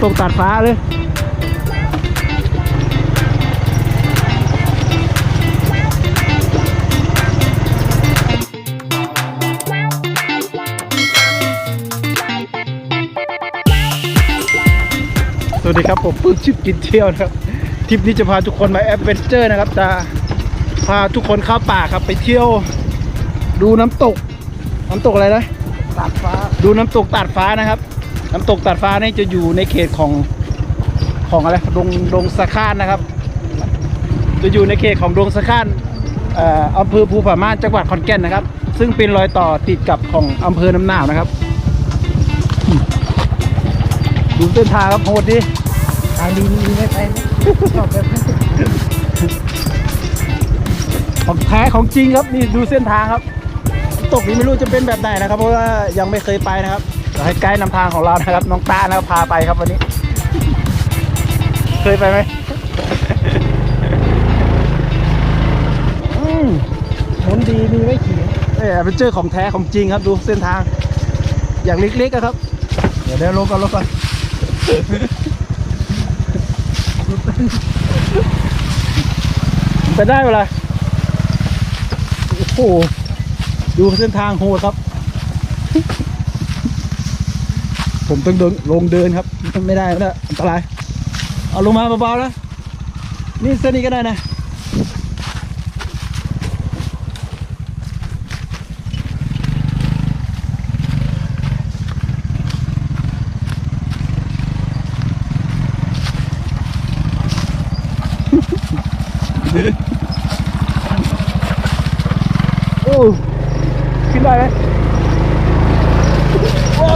ำตกตัดฟ้าเลยสวัสดีครับผมปื้มชิปกินเที่ยวนะครับทริปนี้จะพาทุกคนมาแอดเวนเจอร์นะครับจะพาทุกคนเข้าป่าครับไปเที่ยว ดูน้ำตก น้ำตกอะไรนะตัดฟ้า ดูน้ำตกตัดฟ้านะครับ น้ำตกตัดฟ้านี่จะอยู่ในเขตของของอะไรดงดงสะข้านนะครับ จะอยู่ในเขตของดงสะข้านเอ่ออำเภอภูผาม่านจังหวัดขอนแก่นนะครับ ซึ่งเป็นรอยต่อติดกับของอำเภอน้ำหนาวนะครับอืมดูเส้นทางครับโหดดิทางดีมีไม่ไปนะชอบแบบนี้ของแท้ของจริงครับนี่ดูเส้นทางครับน้ำตกนี้ไม่รู้จะเป็นแบบไหนนะครับ เพราะว่ายังไม่เคยไปนะครับเดี๋ยว ให้ไกด์นำทางของเรานะครับ น้องตานะครับพาไปครับวันนี้ เคยไปไหมอืมหมุนดีมีไม่ขี่เออเป็นเจอของแท้ของจริงครับดูเส้นทาง อย่างเล็กๆอะครับ เดี๋ยวเดี๋ยวลงก่อนลงก่อนไปได้เวลาโอ้โหดูเส้นทางโหดครับ ผมต้องเดินลงเดินครับ ไม่ได้แล้วอันตราย เอาลงมาเบาๆนะ นี่เส้นนี้ก็ได้นะ โอ้ขึ้นได้ไหมโอ้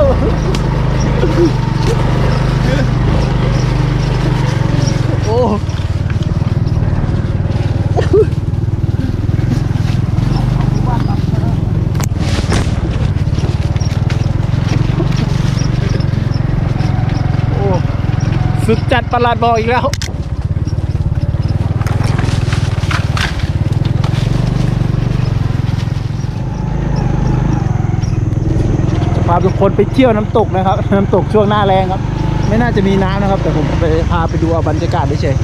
โอ้โอ้สุด จัดประหลาดบอกอีกแล้วพาทุกคนไปเที่ยวน้ำตกนะครับ น้ำตกช่วงหน้าแรงครับ ไม่น่าจะมีน้ำนะครับ แต่ผมไปพาไปดูเอาบรรยากาศเฉย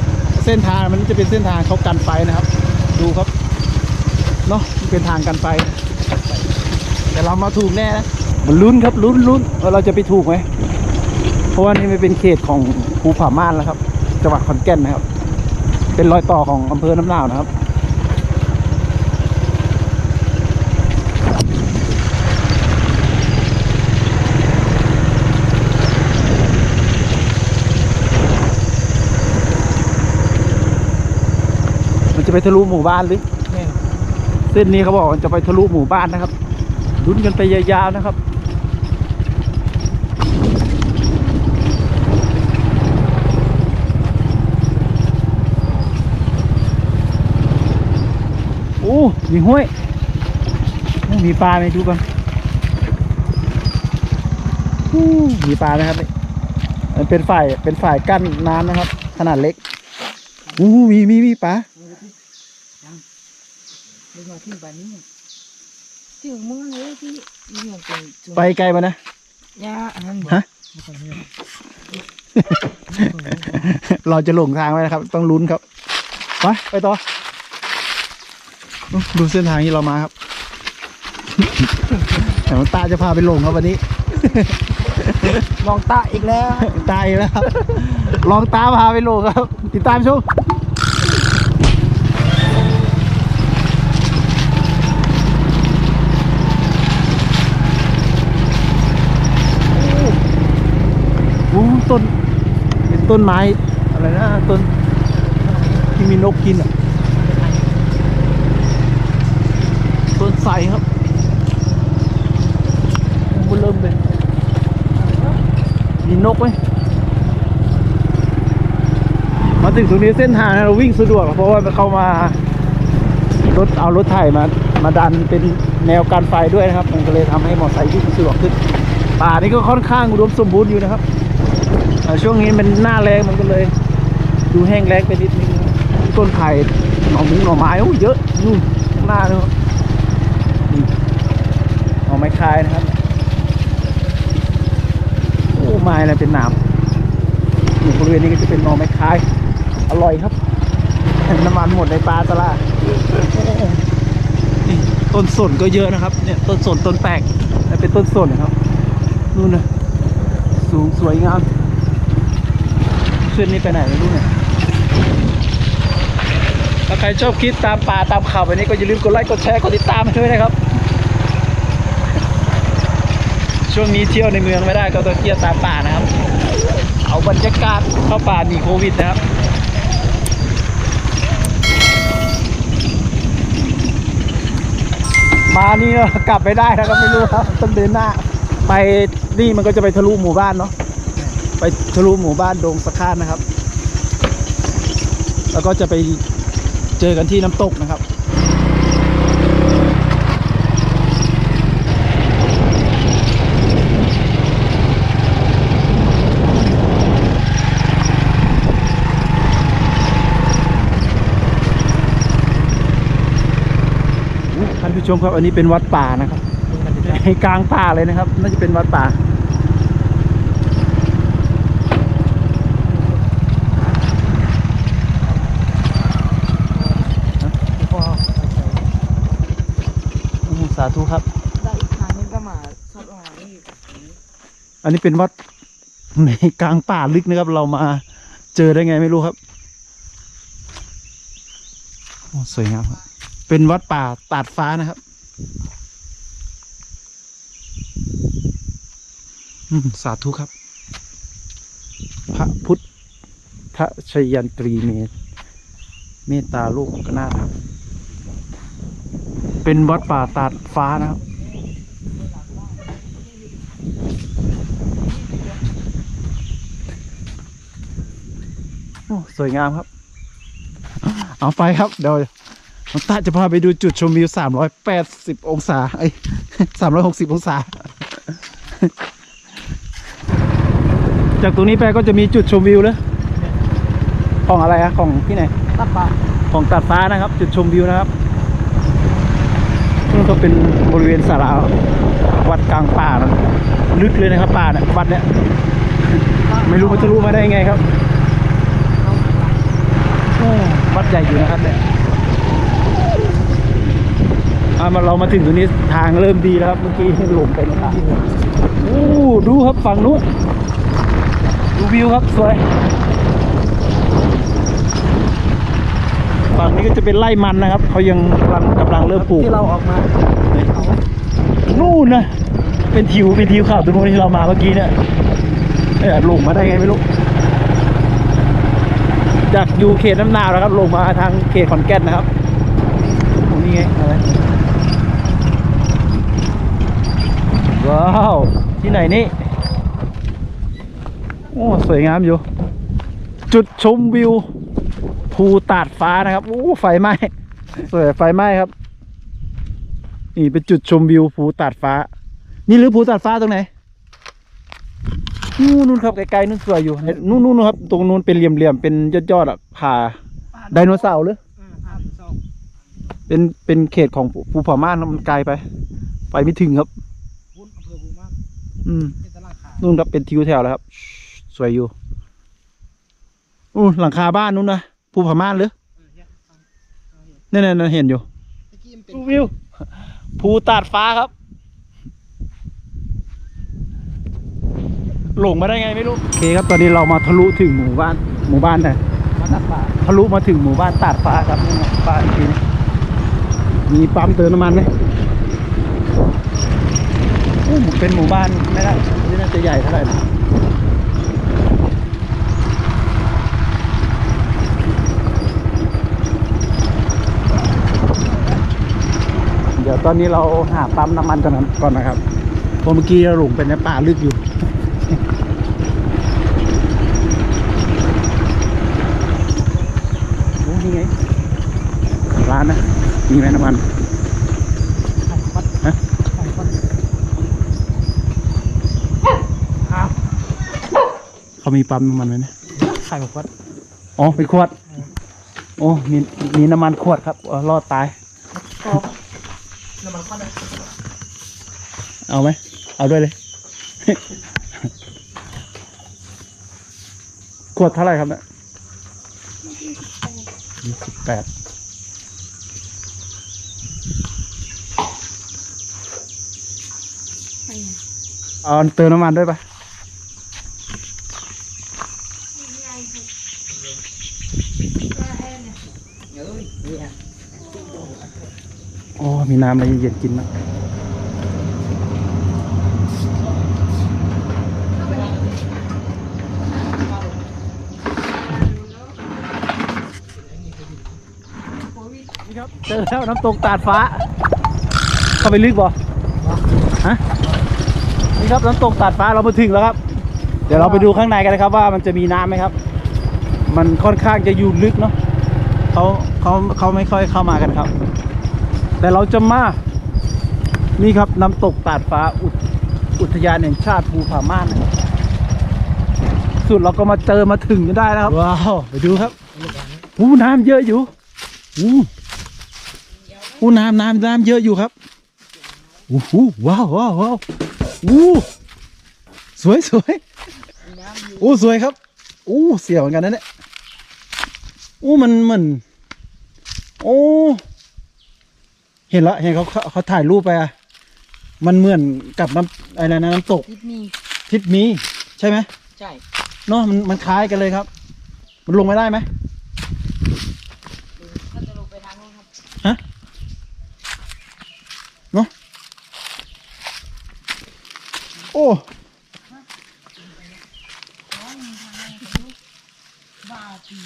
เส้นทางมันจะเป็นเส้นทางเขากันไฟนะครับ ดูครับเนาะเป็นทางกันไฟ แต่เรามาถูกแน่นะมันลุ้นครับลุ้นลุ้นว่าเราจะไปถูกไหม เพราะว่านี่มันเป็นเขตของภูผาม่านแล้วครับ จังหวัดขอนแก่นนะครับ เป็นรอยต่อของอำเภอน้ำหนาวนะครับมันจะไปทะลุหมู่บ้านหรือแม่งเส้นนี้เขาบอกมันจะไปทะลุหมู่บ้านนะครับลุ้นกันไปยาวๆนะครับ โอ้ มีห้วยโอ้มีปลาไหมดูก่อนโอ้มีปลาไหมครับนี่มันเป็นฝ่ายเป็นฝ่ายกั้นน้ำนะครับ ขนาดเล็กโอ้มีมีมีปลาดูมาที่บ้านนี้ที่มึงเลยที่นี่มันเป็นจุดไปไกลมานะยาอันนั้นฮะเราจะหลงทางไว้นะครับ ต้องลุ้นครับ ไปไปต่อ ดูเส้นทางที่เรามาครับแต่มันตาจะพาไปหลงครับวันนี้มองตาอีกแล้ว ตายแล้วครับ ลองตาพาไปหลงครับ ติดตามชมโอ้โหต้นเป็นต้นไม้ อะไรนะ ต้นที่มีนกกินอะ ต้นไทรครับมันเริ่มเลยมีนกไหมมาถึงตรงนี้เส้นทางเราวิ่งสะดวก เพราะว่าเขามารถเอารถไถมา มาดันเป็นแนวการไฟด้วยนะครับ มันก็เลยทำให้มอเตอร์ไซค์วิ่งสะดวกขึ้น ป่านี้ก็ค่อนข้างอุดมสมบูรณ์อยู่นะครับช่วงนี้มันหน้าแรงมันก็เลย ดูแห้งแล้งไปนิดนึงต้นไผ่หน่อมุ้งหน่อไม้โอ้เยอะนู่นข้างหน้านู่นนี่หน่อไม้ คายนะครับ โอ้ไม้อะไรเป็นหนามบริเวณนี้ก็จะเป็นนอไม้คาย อร่อยครับ น้ำมันหมดในปลาตลาดต้นสนก็เยอะนะครับ เนี่ยต้นสนต้นแปลกและเป็นต้นสนครับนู่นนะสูงสวยงามเส้นนี้ไปไหนไม่รู้เนี่ยถ้าใครชอบคลิปตามป่าตามข่าวแบบนี้ก็อย่าลืมกดไลค์กดแชร์กดติดตามให้ด้วยนะครับ ช่วงนี้เที่ยวในเมืองไม่ได้ก็ต้องเที่ยวตามป่านะครับ เอาบรรยากาศเข้าป่าหนีโควิดนะครับมานี่ก็กลับไม่ได้นะครับไม่รู้ครับต้องเดินหน้า ไปนี่มันก็จะไปทะลุหมู่บ้านเนาะไปทะลุหมู่บ้านดงสะข้านนะครับ แล้วก็จะไปเจอกันที่น้ำตกนะครับ ชมครับ อันนี้เป็นวัดป่านะครับกลางป่าเลยนะครับ น่าจะเป็นวัดป่าอืมสาธุครับ ได้อีกครั้งนึงก็มาชอบอะไรนี่อันนี้เป็นวัดในกลางป่าลึกนะครับ เรามาเจอได้ไงไม่รู้ครับ สวยงามครับ เป็นวัดป่าตาดฟ้านะครับสาธุครับ พระพุทธชยันตรีเมตเมตตาลูกกนาครับ เป็นวัดป่าตาดฟ้านะครับ โอ้ สวยงามครับ เอาไปครับ เดี๋ยว น้องตาจะพาไปดูจุดชมวิว 380 องศาไอ้ย360 องศา จากตรงนี้ไปก็จะมีจุดชมวิวเลยของอะไรอะของที่ไหนตับปะของตัดฟ้านะครับ จุดชมวิวนะครับนี่ก็เป็นบริเวณสาราวัดกลางป่านะลึกเลยนะครับป่าเนี่ยวัดเนี่ยไม่รู้มันจะรู้มาได้ยังไงครับโอ้วัดใหญ่อยู่นะครับเนี่ยอะ มาเรามาถึงตรงนี้ทางเริ่มดีแล้วครับ เมื่อกี้หลงไปนะครับโอ้ดูครับฝั่งนู้นดูวิวครับสวยฝั่งนี้ก็จะเป็นไร่มันนะครับเขายังกำลังกำลังเริ่มปลูกที่เราออกมานู่นนะเป็นทิวเป็นทิวข่าวตรงนู้นที่เรามาเมื่อกี้เนี่ยเออลงมาได้ไงไม่รู้จากอยู่เขตน้ำนาวนะครับ ลงมาทางเขตขอนแก่นนะครับตรงนี้ไงอะไร ว้าว ที่ไหนนี่ โอ้ สวยงามอยู่ จุดชมวิว ภูตาดฟ้านะครับ โอ้ ไฟไหม้ สวยไฟไหม้ครับ นี่เป็นจุดชมวิวภูตาดฟ้า นี่หรือภูตาดฟ้าตรงไหน นู่นนู่นครับไกลๆนู่นสวยอยู่ นู่นนู่นครับ ตรงนู้นเป็นเหลี่ยมๆ เป็นยอดๆอะผาไดโนเสาร์หรือเป็นเป็นเขตของภูผาม่านมันไกลไป ไปไม่ถึงครับ วุ้นอำเภอภูมิมัน อืมเป็นตลาดขายนู่นครับเป็นทิวแถวแล้วครับ สวยอยู่อู้หลังคาบ้านนู้นนะภูผาม่านหรือเออเนี่ยฟังเราเห็นนั่นนั่นเห็นอยู่ตะกี้มันเป็นดูวิวภูตาดฟ้าครับ หลงมาได้ไงไม่รู้โอเคครับตอนนี้เรามาทะลุถึงหมู่บ้านหมู่บ้านนะวัดตับปะทะลุมาถึงหมู่บ้านตาดฟ้าครับนี่ไงป้ายอีกทีนี้มีปั๊มเติมน้ำมันไหมโอ้ เป็นหมู่บ้านไม่ได้ไม่น่าจะใหญ่เท่าไหร่นะเดี๋ยวตอนนี้เราหาปั๊มน้ำมันกันก่อนนะครับเพราะเมื่อกี้เราหลงไปในป่าลึกอยู่โอ้นี่ไงร้านนะ มีไหมน้ำมัน ขายวัด ฮะ ขายวัด เขามีปั๊มน้ำมันไหมเนะขายวัดอ๋อเป็นขวด โอ้มีมีน้ำมันขวดครับอ๋อรอดตายก็น้ำมันควันนะเอาไหมเอาด้วยเลย ขวดเท่าไหร่ครับเนี่ยยี่สิบแปดไปไงเอาเติมน้ำมันด้วยปะอ๋อ มีน้ำอะไรเย็นกินนะนี่ครับเจอแล้วน้ำตกตาดฟ้า เข้าไปลึกบ่ฮะนี่ครับน้ำตกตาดฟ้าเรามาถึงแล้วครับ เดี๋ยวเราไปดูข้างในกันนะครับว่ามันจะมีน้ำไหมครับ มันค่อนข้างจะอยู่ลึกเนาะเขาเขาเขาไม่ค่อยเข้ามากันครับ แต่เราจะมา นี่ครับน้ำตกตาดฟ้าอุทอุทยานแห่งชาติภูผาม่านนะครับสุดเราก็มาเจอมาถึงกันได้นะครับ ว้าวไปดูครับอู้น้ำเยอะอยู่อู้อู้น้ำน้ำน้ำเยอะอยู่ครับอู้หูว้าวว้าวว้าวอู้สวยสวยโอ้สวยครับอู้เสียวเหมือนกันนะเนี่ยอู้มันเหมือนโอ้ เห็นละเห็นเขาเขาเขาถ่ายรูปไปอะมันเหมือนกับน้ำอะไรนะน้ำตกทิศนี้ทิศมีใช่ไหมใช่ เนาะมันมันคล้ายกันเลยครับ มันลงไม่ได้ไหมก็จะลงไปทางนู้นครับ ฮะเนาะโอ้บ้าปี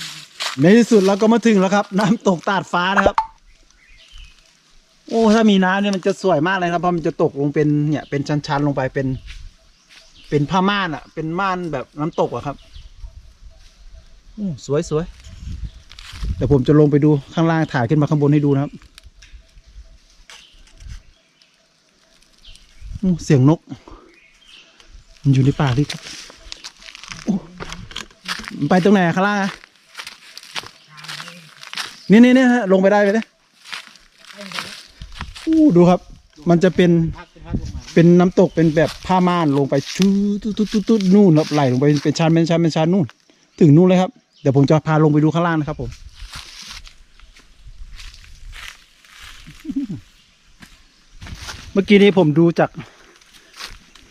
ในที่สุดเราก็มาถึงแล้วครับ น้ำตกตาดฟ้านะครับโอ้ถ้ามีน้ำเนี่ยมันจะสวยมากเลยครับเพราะมันจะตกลงเป็นเนี่ยเป็นชั้นๆลงไปเป็น เป็นผ้าม่านอะเป็นม่านแบบน้ำตกอะครับโอ้สวยสวยเดี๋ยวผมจะลงไปดูข้างล่างถ่ายขึ้นมาข้างบนให้ดูนะครับโอ้เสียงนก มันอยู่ในป่าดิครับไปตรงไหนข้างล่างอะนี่นี่นี่ฮะลงไปได้ไหมเนี่ย ดูครับ มันจะเป็นเป็นพักลงมาเป็นน้ำตกเป็นแบบผ้าม่านลงไปชูตุ๊ดตุ๊ดตุ๊ดตุ๊ดนู่นครับไหลลงไปเป็นชั้นเป็นชั้นเป็นชั้นนู่น ถึงนู่นเลยครับ เดี๋ยวผมจะพาลงไปดูข้างล่างนะครับผมเมื่อกี้นี้ผมดูจาก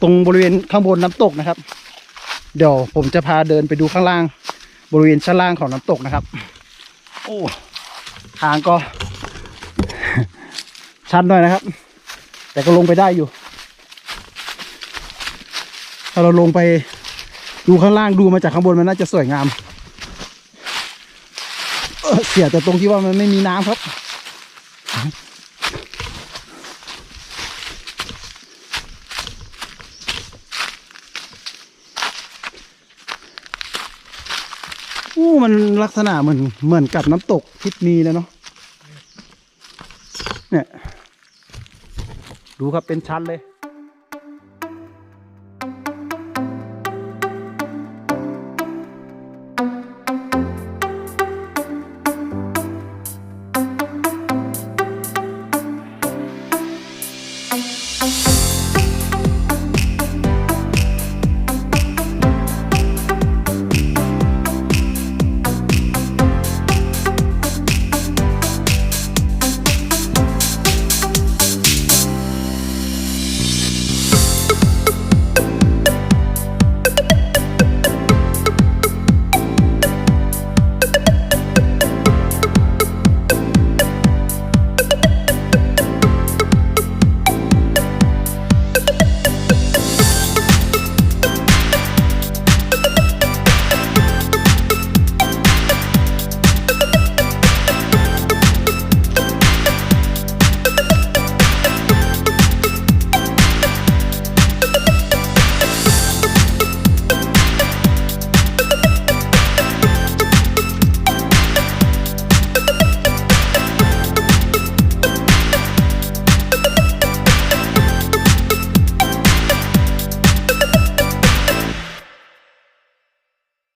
ตรงบริเวณข้างบนน้ำตกนะครับ เดี๋ยวผมจะพาเดินไปดูข้างล่าง บริเวณชั้นล่างของน้ำตกนะครับ โอ้ทางก็ ชันหน่อยนะครับ แต่ก็ลงไปได้อยู่ ถ้าเราลงไปดูข้างล่างดูมาจากข้างบนมันน่าจะสวยงามเเสียแต่ตรงที่ว่ามันไม่มีน้ำครับอู้มันลักษณะเหมือนเหมือนกับน้ำตกทิศมีเลยเนาะเนี่ย ดูครับเป็นชั้นเลย